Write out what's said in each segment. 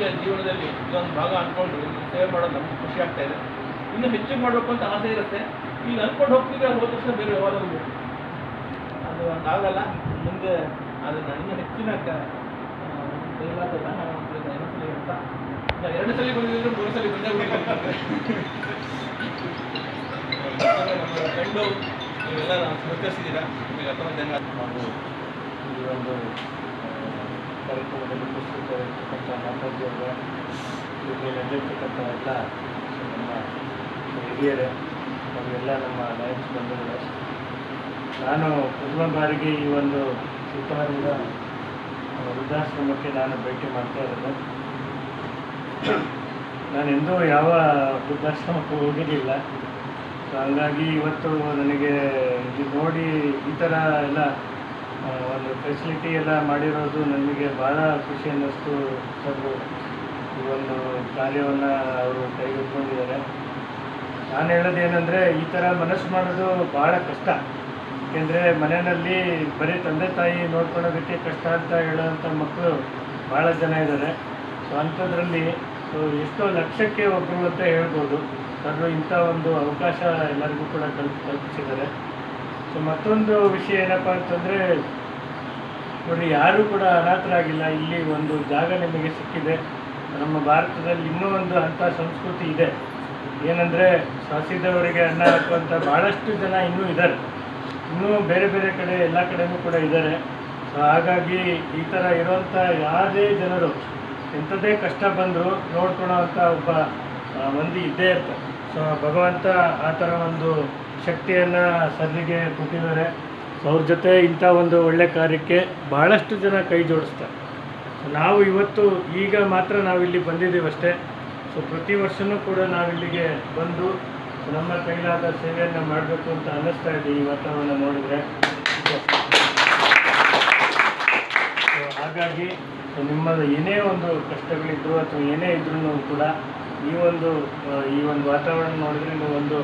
ವ್ಯಕ್ತಿಯ ಜೀವನದಲ್ಲಿ ಇದೊಂದು ಭಾಗ ಅಂದ್ಕೊಂಡು ಸೇವೆ ಮಾಡೋದು ನಮ್ಗೆ ಖುಷಿ ಆಗ್ತಾ ಇದೆ. ಇನ್ನು ಹೆಚ್ಚು ಮಾಡಬೇಕು ಅಂತ ಆಸೆ ಇರುತ್ತೆ. ಇಲ್ಲಿ ಅನ್ಕೊಂಡು ಹೋಗ್ತಿದ್ರೆ ಹೋದ ತಕ್ಷಣ ಬೇರೆ ವ್ಯವಹಾರ ಅದು ಆಗಲ್ಲ. ಮುಂದೆ ಅದನ್ನು ಇನ್ನೂ ಹೆಚ್ಚಿನ ಎರಡು ಸಲ ಬಂದಿದ್ರು ಮೂರು ಸಲ ಬಂದೇ ನಮ್ಮ ಫ್ರೆಂಡು ನೀವೆಲ್ಲ ನಾವು ಸಹಕರಿಸಿದ್ದೀರಾ? ನಿಮಗೆ ಮಾಡ್ಬೋದು ಒಂದು ಕಾರ್ಯಕ್ರಮದಲ್ಲಿ ಉಪಸ್ಥಿತರಿರ್ತಕ್ಕಂಥ ಇಲ್ಲಿ ನಡೆದಿರ್ತಕ್ಕಂಥ ಎಲ್ಲ ನಮ್ಮ ಹಿರಿಯರೇ ಅವರೆಲ್ಲ ನಮ್ಮ ಲಯನ್ಸ್ ಬಂಧುಗಳು ನಾನು ಪ್ರಥಮ ಬಾರಿಗೆ ಈ ಒಂದು ಸಿದ್ದಾರೂಢ ವೃದ್ಧಾಶ್ರಮಕ್ಕೆ ನಾನು ಭೇಟಿ ಮಾಡ್ತಾ ಇರೋದು ನಾನು ಎಂದೂ ಯಾವ ವೃದ್ಧಾಶ್ರಮಕ್ಕೂ ಹೋಗಿರಲಿಲ್ಲ ಸೊ ಹಂಗಾಗಿ ಇವತ್ತು ನನಗೆ ಇದು ನೋಡಿ ಈ ಥರ ಎಲ್ಲ ಒಂದು ಫೆಸಿಲಿಟಿ ಎಲ್ಲ ಮಾಡಿರೋದು ನಮಗೆ ಭಾಳ ಖುಷಿ ಅನ್ನಿಸ್ತು ಸರ್ ಈ ಒಂದು ಕಾರ್ಯವನ್ನು ಅವರು ಕೈಗೆತ್ತಿಕೊಂಡಿದ್ದಾರೆ. ನಾನು ಹೇಳೋದೇನೆಂದರೆ ಈ ಥರ ಮನಸ್ಸು ಮಾಡೋದು ಭಾಳ ಕಷ್ಟ. ಏಕೆಂದರೆ ಮನೆಯಲ್ಲಿ ಬರೀ ತಂದೆ ತಾಯಿ ನೋಡ್ಕೊಳ್ಳೋದಕ್ಕೆ ಕಷ್ಟ ಅಂತ ಹೇಳೋವಂಥ ಮಕ್ಕಳು ಭಾಳ ಜನ ಇದ್ದಾರೆ. ಸೊ ಅಂಥದ್ರಲ್ಲಿ ಸೊ ಎಷ್ಟೋ ಲಕ್ಷಕ್ಕೆ ಒಬ್ಬರು ಅಂತ ಹೇಳ್ಬೋದು. ಸರ್ ಇಂಥ ಒಂದು ಅವಕಾಶ ಎಲ್ಲರಿಗೂ ಕೂಡ ಕಲ್ಪ್, ಕಲ್ಪಿಸಿದ್ದಾರೆ. ಸೊ ಮತ್ತೊಂದು ವಿಷಯ ಏನಪ್ಪ ಅಂತಂದರೆ ನೋಡಿ ಯಾರೂ ಕೂಡ ಅನಾಥರಾಗಿಲ್ಲ. ಇಲ್ಲಿ ಒಂದು ಜಾಗ ನಿಮಗೆ ಸಿಕ್ಕಿದೆ. ನಮ್ಮ ಭಾರತದಲ್ಲಿ ಇನ್ನೂ ಒಂದು ಅಂಥ ಸಂಸ್ಕೃತಿ ಇದೆ. ಏನಂದರೆ ಸಾಸಿದವರಿಗೆ ಅನ್ನ ಹಾಕುವಂಥ ಭಾಳಷ್ಟು ಜನ ಇನ್ನೂ ಇದ್ದಾರೆ. ಇನ್ನೂ ಬೇರೆ ಬೇರೆ ಕಡೆ ಎಲ್ಲ ಕಡೆಯೂ ಕೂಡ ಇದ್ದಾರೆ. ಸೊ ಹಾಗಾಗಿ ಈ ಥರ ಇರೋವಂಥ ಯಾವುದೇ ಜನರು ಎಂಥದೇ ಕಷ್ಟ ಬಂದರೂ ನೋಡ್ಕೊಳೋವಂಥ ಒಬ್ಬ ಆ, ಮಂದಿ ಇದ್ದೇ ಇರ್ತಾರೆ. ಸೊ ಭಗವಂತ ಆ ಥರ ಒಂದು ಶಕ್ತಿಯನ್ನು ಸರ್ರಿಗೆ ಕೊಟ್ಟಿದ್ದಾರೆ. ಸೊ ಅವ್ರ ಜೊತೆ ಇಂಥ ಒಂದು ಒಳ್ಳೆ ಕಾರ್ಯಕ್ಕೆ ಭಾಳಷ್ಟು ಜನ ಕೈ ಜೋಡಿಸ್ತಾರೆ. ನಾವು ಇವತ್ತು ಈಗ ಮಾತ್ರ ನಾವಿಲ್ಲಿ ಬಂದಿದ್ದೀವಿ ಅಷ್ಟೇ. ಸೊ ಪ್ರತಿ ವರ್ಷವೂ ಕೂಡ ನಾವಿಲ್ಲಿಗೆ ಬಂದು ನಮ್ಮ ಕೈಲಾದ ಸೇವೆಯನ್ನು ಮಾಡಬೇಕು ಅಂತ ಅನ್ನಿಸ್ತಾ ಇದೆ ಈ ವಾತಾವರಣ ನೋಡಿದರೆ. ಹಾಗಾಗಿ ಸೊ ನಿಮ್ಮದು ಏನೇ ಒಂದು ಕಷ್ಟಗಳಿದ್ರು ಅಥವಾ ಏನೇ ಇದ್ರೂ ಕೂಡ ಈ ಒಂದು ಈ ಒಂದು ವಾತಾವರಣ ನೋಡಿದ್ರೆ ನೀವು ಒಂದು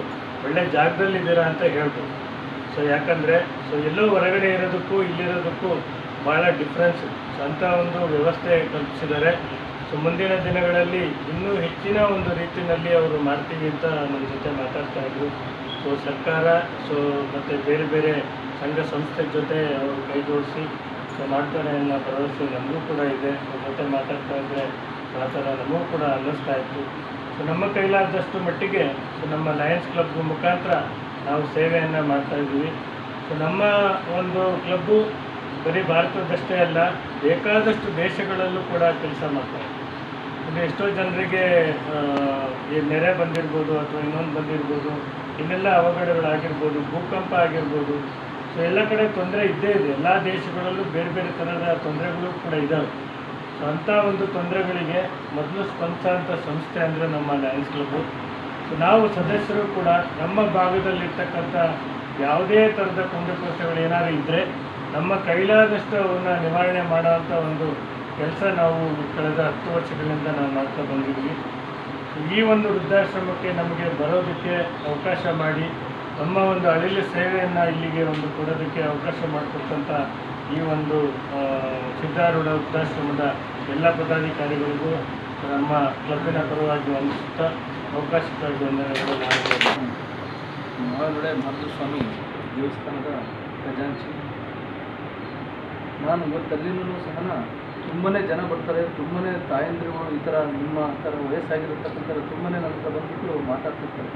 ಒಳ್ಳೆ ಜಾಗದಲ್ಲಿದ್ದೀರಾ ಅಂತ ಹೇಳ್ಬೋದು. ಸೊ ಯಾಕಂದರೆ ಸೊ ಎಲ್ಲೋ ಹೊರಗಡೆ ಇರೋದಕ್ಕೂ ಇಲ್ಲಿರೋದಕ್ಕೂ ಭಾಳ ಡಿಫ್ರೆನ್ಸ್ ಸೊ ಅಂಥ ಒಂದು ವ್ಯವಸ್ಥೆ ಕಲ್ಪಿಸಿದ್ದಾರೆ. ಸೊ ಮುಂದಿನ ದಿನಗಳಲ್ಲಿ ಇನ್ನೂ ಹೆಚ್ಚಿನ ಒಂದು ರೀತಿಯಲ್ಲಿ ಅವರು ಮಾಡ್ತೀವಿ ಅಂತ ನಮ್ಮ ಜೊತೆ ಮಾತಾಡ್ತಾ ಇದ್ರು. ಸೊ ಸರ್ಕಾರ ಸೊ ಮತ್ತು ಬೇರೆ ಬೇರೆ ಸಂಘ ಸಂಸ್ಥೆ ಜೊತೆ ಅವರು ಕೈ ಜೋಡಿಸಿ ಸೊ ಮಾಡ್ತಾರೆ ಅನ್ನೋ ಭರವಸೆ ನಮಗೂ ಕೂಡ ಇದೆ. ಅವ್ರ ಜೊತೆ ಮಾತಾಡ್ತಾ ಇದ್ದರೆ ಆ ಥರ ನಮಗೂ ಕೂಡ ಅನ್ನಿಸ್ತಾ ಇತ್ತು. ಸೊ ನಮ್ಮ ಕೈಲಾದಷ್ಟು ಮಟ್ಟಿಗೆ ಸೊ ನಮ್ಮ ಲಯನ್ಸ್ ಕ್ಲಬ್ ಮುಖಾಂತರ ನಾವು ಸೇವೆಯನ್ನು ಮಾಡ್ತಾ ಇದ್ದೀವಿ. ಸೊ ನಮ್ಮ ಒಂದು ಕ್ಲಬ್ಬು ಬರೀ ಭಾರತದಷ್ಟೇ ಅಲ್ಲ, ಬೇಕಾದಷ್ಟು ದೇಶಗಳಲ್ಲೂ ಕೂಡ ಕೆಲಸ ಮಾಡ್ತಾರೆ ಅಂದರೆ ಎಷ್ಟೋ ಜನರಿಗೆ ಈ ನೆರೆ ಬಂದಿರ್ಬೋದು ಅಥವಾ ಇನ್ನೊಂದು ಬಂದಿರ್ಬೋದು, ಇನ್ನೆಲ್ಲ ಅವಘಡಗಳಾಗಿರ್ಬೋದು, ಭೂಕಂಪ ಆಗಿರ್ಬೋದು. ಸೊ ಎಲ್ಲ ಕಡೆ ತೊಂದರೆ ಇದ್ದೇ ಇದೆ. ಎಲ್ಲ ದೇಶಗಳಲ್ಲೂ ಬೇರೆ ಬೇರೆ ಥರದ ತೊಂದರೆಗಳು ಕೂಡ ಇದ್ದಾವೆ ಸೊ ಅಂಥ ಒಂದು ತೊಂದರೆಗಳಿಗೆ ಮೊದಲು ಸ್ಪಂದಿಸೋಂಥ ಸಂಸ್ಥೆ ಅಂದರೆ ನಮ್ಮ ಲಯನ್ಸ್ ಕ್ಲಬ್ಬು ಸೊ ನಾವು ಸದಸ್ಯರು ಕೂಡ ನಮ್ಮ ಭಾಗದಲ್ಲಿರ್ತಕ್ಕಂಥ ಯಾವುದೇ ಥರದ ಕುಂದುಕೊರತೆಗಳು ಏನಾದ್ರು ಇದ್ದರೆ ನಮ್ಮ ಕೈಲಾದಷ್ಟು ಅವನ್ನ ನಿವಾರಣೆ ಮಾಡೋವಂಥ ಒಂದು ಕೆಲಸ ನಾವು ಕಳೆದ ಹತ್ತು ವರ್ಷಗಳಿಂದ ನಾವು ಮಾಡ್ತಾ ಬಂದಿದ್ವಿ ಈ ಒಂದು ವೃದ್ಧಾಶ್ರಮಕ್ಕೆ ನಮಗೆ ಬರೋದಕ್ಕೆ ಅವಕಾಶ ಮಾಡಿ, ನಮ್ಮ ಒಂದು ಅಳಿಲು ಸೇವೆಯನ್ನು ಇಲ್ಲಿಗೆ ಒಂದು ಕೊಡೋದಕ್ಕೆ ಅವಕಾಶ ಮಾಡಿಕೊಟ್ಟಂಥ ಈ ಒಂದು ಸಿದ್ಧಾರೂಢ ವೃದ್ಧಾಶ್ರಮದ ಎಲ್ಲ ಪದಾಧಿಕಾರಿಗಳಿಗೂ ನಮ್ಮ ಕ್ಲಬ್ಬಿನ ಪರವಾಗಿ ವಂದಿಸುತ್ತಾ ಅವಕಾಶಕ್ಕಾಗಿ ವಂದನೆಗಳು ಮಾಳನೊಡೆ ಮಾಧುಸ್ವಾಮಿ ದೇವಸ್ಥಾನದ ಖಜಾಂಚಿ. ನಾನು ಇವತ್ತಲ್ಲಿನೂ ಸಹ ತುಂಬನೇ ಜನ ಬರ್ತಾರೆ, ತುಂಬನೇ ತಾಯಂದಿರುಗಳು ಈ ಥರ ನಿಮ್ಮ ಥರ ವಯಸ್ಸಾಗಿರತಕ್ಕಂಥ ತುಂಬನೇ ನನ್ನ ಹತ್ರ ಬಂದುಬಿಟ್ಟು ಮಾತಾಡ್ತಿರ್ತಾರೆ.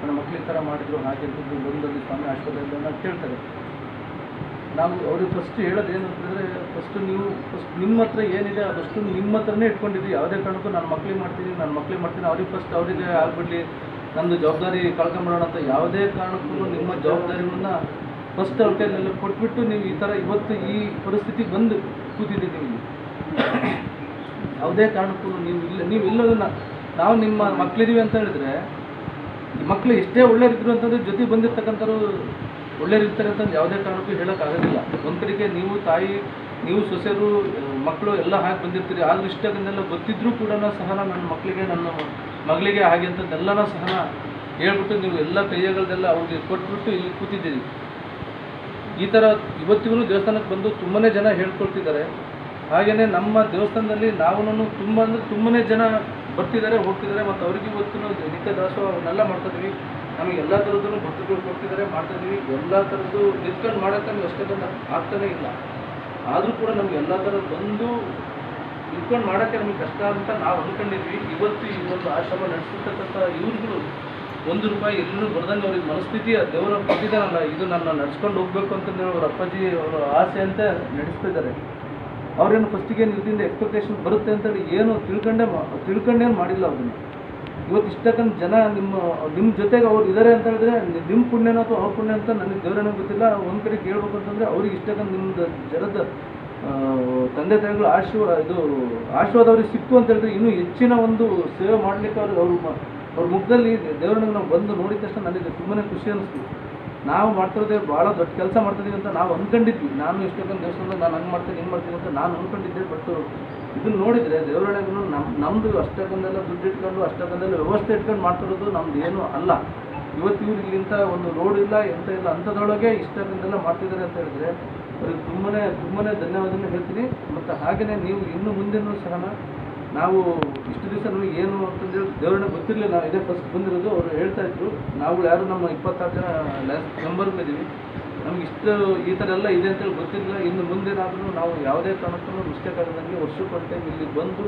ನನ್ನ ಮಕ್ಕಳು ಈ ಥರ ಮಾಡಿದ್ರು, ಹಾಗೆ ಬಂದಲ್ಲಿ ಸ್ವಾಮಿ ಅಂತ ಕೇಳ್ತಾರೆ. ನಾವು ಅವ್ರಿಗೆ ಫಸ್ಟ್ ಹೇಳೋದು ಏನು ಅಂತಂದರೆ ಫಸ್ಟ್ ನೀವು ಫಸ್ಟ್ ನಿಮ್ಮ ಹತ್ರ ಏನಿದೆ ಅದಷ್ಟು ನಿಮ್ಮ ಹತ್ರನೇ ಇಟ್ಕೊಂಡಿದ್ವಿ ಯಾವುದೇ ಕಾರಣಕ್ಕೂ ನಾನು ಮಕ್ಳಿಗೆ ಮಾಡ್ತೀನಿ, ನಾನು ಮಕ್ಳಿಗೆ ಮಾಡ್ತೀನಿ, ಅವ್ರಿಗೆ ಫಸ್ಟ್ ಅವರಿಗೆ ಆಗ್ಬಿಡ್ಲಿ. ನಮ್ಮದು ಜವಾಬ್ದಾರಿ ಕಳ್ಕೊಂಬಿಡೋಣ ಅಂತ ಯಾವುದೇ ಕಾರಣಕ್ಕೂ ನಿಮ್ಮ ಜವಾಬ್ದಾರಿಗಳನ್ನ ಫಸ್ಟ್ ಅವ್ರ ಕೈಲೆಲ್ಲ ಕೊಟ್ಬಿಟ್ಟು ನೀವು ಈ ಥರ ಇವತ್ತು ಈ ಪರಿಸ್ಥಿತಿ ಬಂದು ಕೂತಿದ್ದೀವಿ ನೀವು. ಯಾವುದೇ ಕಾರಣಕ್ಕೂ ನೀವು ಇಲ್ಲ, ನೀವು ಇಲ್ಲದನ್ನ ನಾವು ನಿಮ್ಮ ಮಕ್ಕಳಿದ್ದೀವಿ ಅಂತ ಹೇಳಿದ್ರೆ ಮಕ್ಕಳು ಎಷ್ಟೇ ಒಳ್ಳೆಯದಿದ್ರು ಅಂತಂದ್ರೆ ಜೊತೆ ಬಂದಿರ್ತಕ್ಕಂಥವ್ರು ಒಳ್ಳೆಯರಿರ್ತಾರೆ ಅಂತ ಯಾವುದೇ ಕಾರಣಕ್ಕೂ ಹೇಳೋಕ್ಕಾಗೋದಿಲ್ಲ ಒಂದು ನೀವು ತಾಯಿ, ನೀವು ಸೊಸೆರು, ಮಕ್ಕಳು ಎಲ್ಲ ಹಾಗೆ ಬಂದಿರ್ತೀರಿ. ಆದ್ರೂ ಇಷ್ಟದನ್ನೆಲ್ಲ ಗೊತ್ತಿದ್ರೂ ಕೂಡ ಸಹ ನನ್ನ ಮಕ್ಕಳಿಗೆ, ನನ್ನ ಮಗಳಿಗೆ ಹಾಗೆ ಅಂತದ್ದೆಲ್ಲನೂ ಸಹ ಹೇಳ್ಬಿಟ್ಟು ನೀವು ಎಲ್ಲ ಕೈಯಗಳದೆಲ್ಲ ಅವ್ರಿಗೆ ಕೊಟ್ಬಿಟ್ಟು ಇಲ್ಲಿ ಕೂತಿದ್ದೀರಿ. ಈ ಥರ ಇವತ್ತಿಗೂ ದೇವಸ್ಥಾನಕ್ಕೆ ಬಂದು ತುಂಬನೇ ಜನ ಹೇಳ್ಕೊಳ್ತಿದ್ದಾರೆ. ಹಾಗೆಯೇ ನಮ್ಮ ದೇವಸ್ಥಾನದಲ್ಲಿ ನಾವು ತುಂಬ ಅಂದರೆ ತುಂಬನೇ ಜನ ಬರ್ತಿದ್ದಾರೆ, ಹೋಗ್ತಿದ್ದಾರೆ. ಮತ್ತು ಅವರಿಗೆ ಇವತ್ತು ನಿತ್ಯ ದಾಸೋಹ ಅವನ್ನೆಲ್ಲ ಮಾಡ್ತಿದ್ವಿ ನಮಗೆ ಎಲ್ಲ ಥರದ್ದು ಭಕ್ತರುಗಳು ಕೊಡ್ತಿದ್ದಾರೆ ಮಾಡ್ತಿದ್ವಿ ಎಲ್ಲ ಥರದ್ದು ನಿಂತ್ಕೊಂಡು ಮಾಡೋಕ್ಕೆ ನಮ್ಗೆ ಅಷ್ಟೊಂದು ಆಗ್ತಾನೆ ಇಲ್ಲ. ಆದರೂ ಕೂಡ ನಮ್ಗೆ ಎಲ್ಲ ಥರದ್ದು ಬಂದು ನಿಂತ್ಕೊಂಡು ಮಾಡೋಕ್ಕೆ ನಮಗೆ ಕಷ್ಟ ಅಂತ ನಾವು ಅಂದ್ಕೊಂಡಿದ್ವಿ ಇವತ್ತು ಈ ಒಂದು ಆಶ್ರಮ ನಡೆಸಿರ್ತಕ್ಕಂಥ ಇವ್ರಿಗೂ ಒಂದು ರೂಪಾಯಿ ಎಲ್ಲರೂ ಬರ್ದಂಗೆ ಅವ್ರಿಗೆ ಮನಸ್ಥಿತಿ ದೇವರ ಕೊಟ್ಟಿದ್ದಾನಲ್ಲ ಇದು ನನ್ನ ನಡ್ಸ್ಕೊಂಡು ಹೋಗ್ಬೇಕು ಅಂತಂದ್ರೆ ಅವ್ರ ಅಪ್ಪಾಜಿ ಅವರ ಆಸೆ ಅಂತ ನಡೆಸ್ತಿದ್ದಾರೆ. ಅವ್ರೇನು ಫಸ್ಟಿಗೆ ಇದರಿಂದ ಎಕ್ಸ್ಪೆಕ್ಟೇಷನ್ ಬರುತ್ತೆ ಅಂತೇಳಿ ಏನು ತಿಳ್ಕೊಂಡೇ ತಿಳ್ಕೊಂಡೇನು ಮಾಡಿಲ್ಲ ಅದನ್ನು ಇವತ್ತು ಇಷ್ಟಕ್ಕಂತ ಜನ ನಿಮ್ಮ ನಿಮ್ಮ ಜೊತೆಗೆ ಅವ್ರು ಇದ್ದಾರೆ ಅಂತ ಹೇಳಿದ್ರೆ ನಿಮ್ಮ ಪುಣ್ಯನ ಅಥವಾ ಅವ್ರ ಪುಣ್ಯ ಅಂತ ನನಗೆ ದೇವರೇನೋ ಗೊತ್ತಿಲ್ಲ. ಒಂದು ಕಡೆ ಕೇಳ್ಬೇಕು ಅಂತಂದರೆ ಅವ್ರಿಗೆ ಇಷ್ಟಕ್ಕಂತ ನಿಮ್ಮದು ಜನದ ತಂದೆ ತಾಯಿಗಳು ಆಶೀರ್ವಾದ ಇದು ಆಶೀರ್ವಾದ ಅವ್ರಿಗೆ ಸಿಕ್ತು ಅಂತ ಹೇಳಿದ್ರೆ ಇನ್ನೂ ಹೆಚ್ಚಿನ ಒಂದು ಸೇವೆ ಮಾಡಲಿಕ್ಕೆ ಅವ್ರ ಮ- ಅವ್ರ ಮುಖದಲ್ಲಿ ದೇವರನ್ನ ಬಂದು ನೋಡಿದ ತಕ್ಷಣ ನನಗೆ ತುಂಬಾ ಖುಷಿ ಅನಿಸ್ತು. ನಾವು ಮಾಡ್ತಿರೋದೇ ಭಾಳ ದೊಡ್ಡ ಕೆಲಸ ಮಾಡ್ತಿದ್ದೀವಿ ಅಂತ ನಾವು ಅಂದ್ಕೊಂಡಿದ್ವಿ ನಾನು ಎಷ್ಟೊಂದು ದೇವಸ್ಥಾನದ ನಾನು ಹಂಗೆ ಮಾಡ್ತೀನಿ, ಹಿಂಗೆ ಮಾಡ್ತೀನಿ ಅಂತ ನಾನು ಅಂದ್ಕೊಂಡಿದ್ದೆ ಬಟ್ ಇದನ್ನ ನೋಡಿದರೆ ದೇವರೊಳಗೂ ನಮ್ಮ ನಮ್ಮದು ಅಷ್ಟಕ್ಕೊಂದೆಲ್ಲ ದುಡ್ಡು ಇಟ್ಕೊಂಡು, ಅಷ್ಟಕ್ಕೊಂದೆಲ್ಲ ವ್ಯವಸ್ಥೆ ಇಟ್ಕೊಂಡು ಮಾಡ್ತಿರೋದು ನಮ್ದು ಏನೂ ಅಲ್ಲ. ಇವತ್ತು ಇವ್ರು ಇಲ್ಲಿಂತ ಒಂದು ರೋಡ್ ಇಲ್ಲ, ಎಂತ ಇಲ್ಲ ಅಂಥದ್ರೊಳಗೆ ಇಷ್ಟಕ್ಕೊಂದೆಲ್ಲ ಮಾಡ್ತಿದ್ದಾರೆ ಅಂತ ಹೇಳಿದ್ರೆ ಅವ್ರಿಗೆ ತುಂಬನೇ ತುಂಬನೇ ಧನ್ಯವಾದನ ಹೇಳ್ತೀನಿ. ಮತ್ತು ಹಾಗೆಯೇ ನೀವು ಇನ್ನು ಮುಂದೆನೂ ಸಹ ನಾವು ಇಷ್ಟು ದಿವಸ ನಮಗೆ ಏನು ಅಂತಂದೇಳಿ ದೇವ್ರನ್ನ ಗೊತ್ತಿರಲಿಲ್ಲ. ನಾವು ಇದೇ ಫಸ್ಟ್ ಬಂದಿರೋದು. ಅವರು ಹೇಳ್ತಾ ಇದ್ರು, ನಾವು ಯಾರು ನಮ್ಮ ಇಪ್ಪತ್ತಾರು ಜನ ಲಾಸ್ಟ್ ನಂಬರ್ಗಳಿದ್ದೀವಿ ನಮ್ಗೆ ಇಷ್ಟು ಈ ಥರ ಎಲ್ಲ ಇದೆ ಅಂತೇಳಿ ಗೊತ್ತಿರಲಿಲ್ಲ. ಇನ್ನು ಮುಂದೇನಾದ್ರೂ ನಾವು ಯಾವುದೇ ಕಾರಣಕ್ಕೂ ಮಿಸ್ಟೇಕ್ ಆಗದಂಗೆ ವರ್ಷಕ್ಕೆ ಒಂದು ಟೈಮ್ ಇಲ್ಲಿ ಬಂದು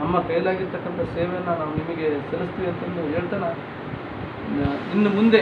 ನಮ್ಮ ಕೈಲಾಗಿರ್ತಕ್ಕಂಥ ಸೇವೆಯನ್ನು ನಾವು ನಿಮಗೆ ಸಲ್ಲಿಸ್ತೀವಿ ಅಂತಂದು ಹೇಳ್ತಾನೆ. ಇನ್ನು ಮುಂದೆ